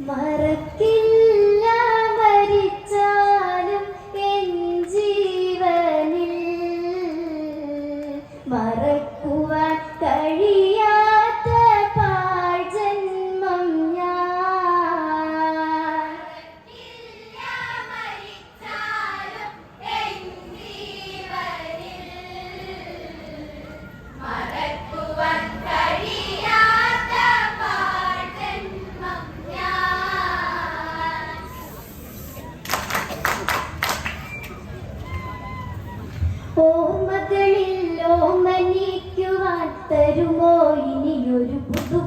മറക്കേ തരുമോ ഇനിയൊരു പുതു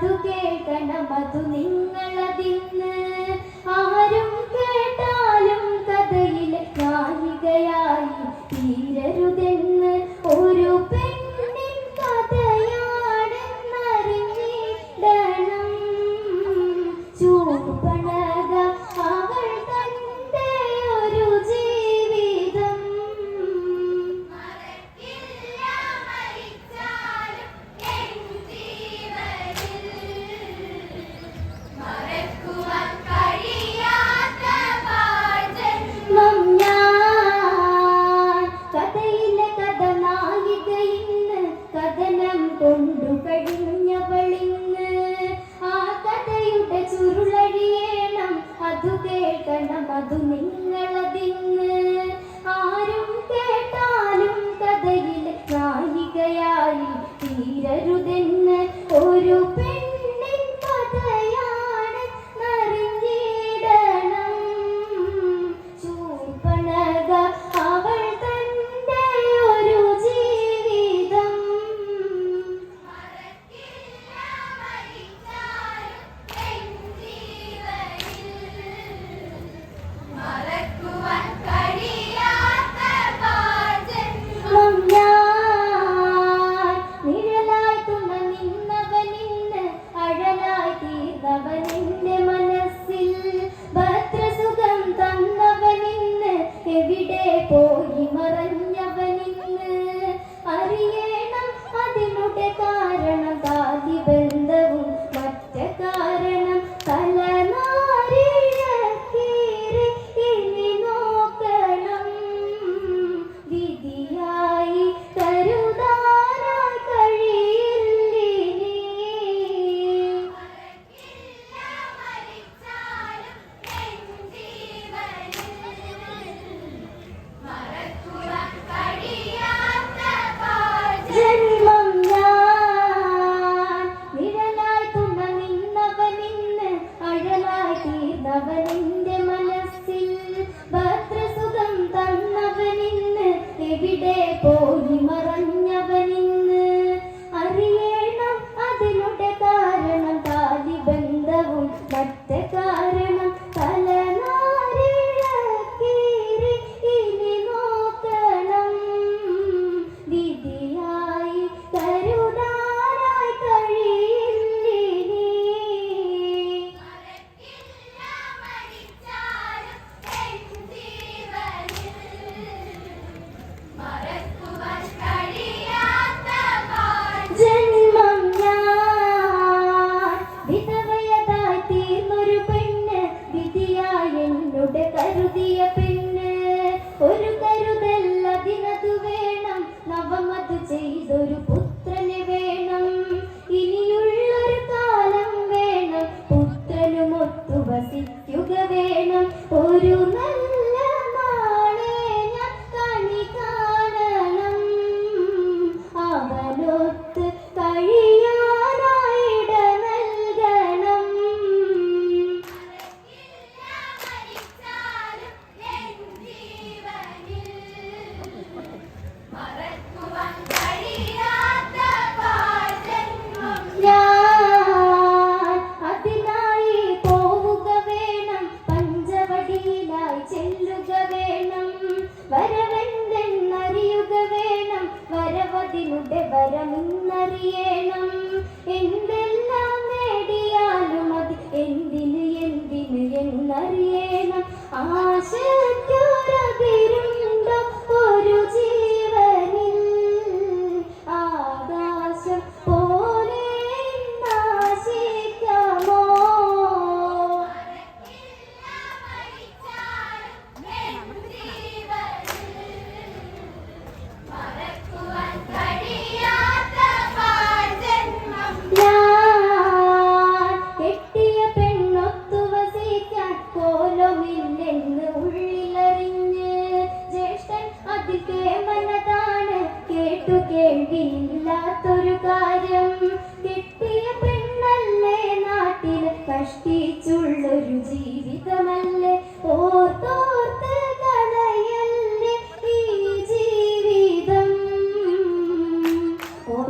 അതു കേൾക്കണം അതു നിങ്ങളതിന്ന് ആരും കൊണ്ടു കഴിഞ്ഞവളിന്ന് ആ കഥയുടെ ചുരുളഴിയേണം അതു കേൾക്കണം അതു നിങ്ങളതിന്ന്. ആരും കേട്ടാലും കഥയിലെ നായികയായി തീരരുതെന്ന് ഒരു പെൺ governing വസിക്കുക വേണം. ഒരു നല്ല നിന്നുടെ വരമിന്നറിയണം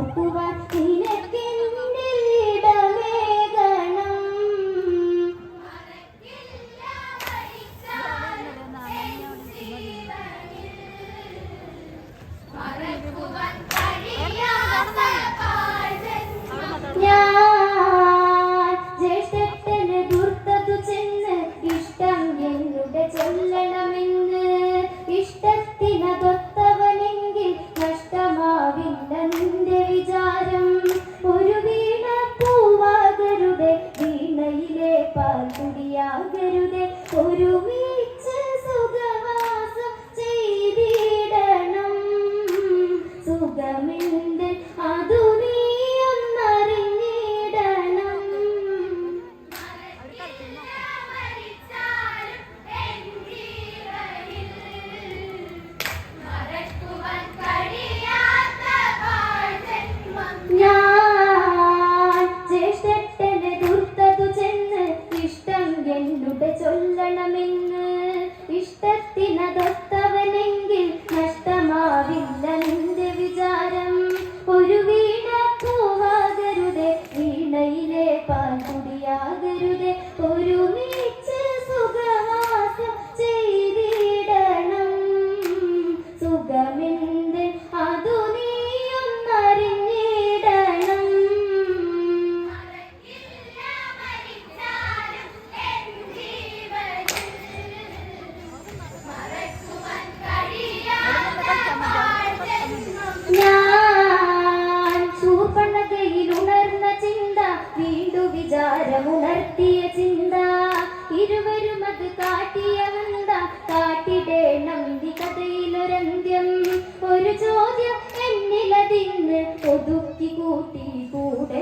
অপবাদ paper. കൂട്ടി കൂടയതിന്ന്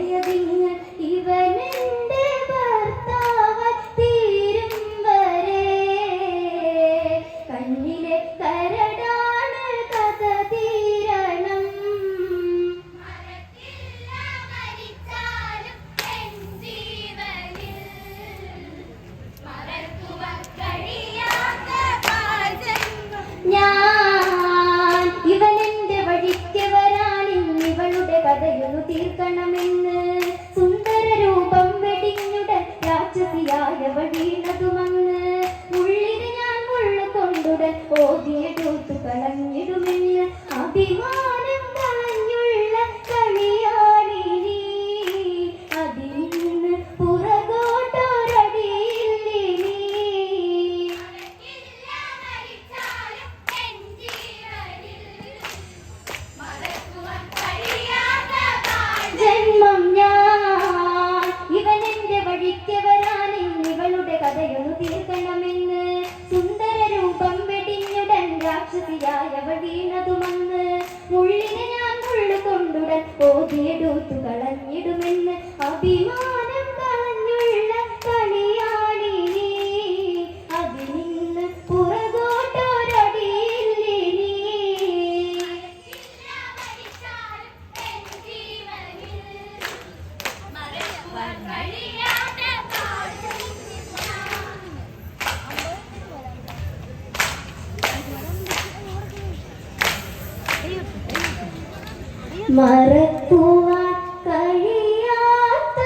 മറക്കുവാൻ കഴിയാത്ത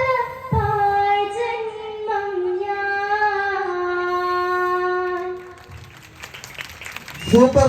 സൂപ്പർ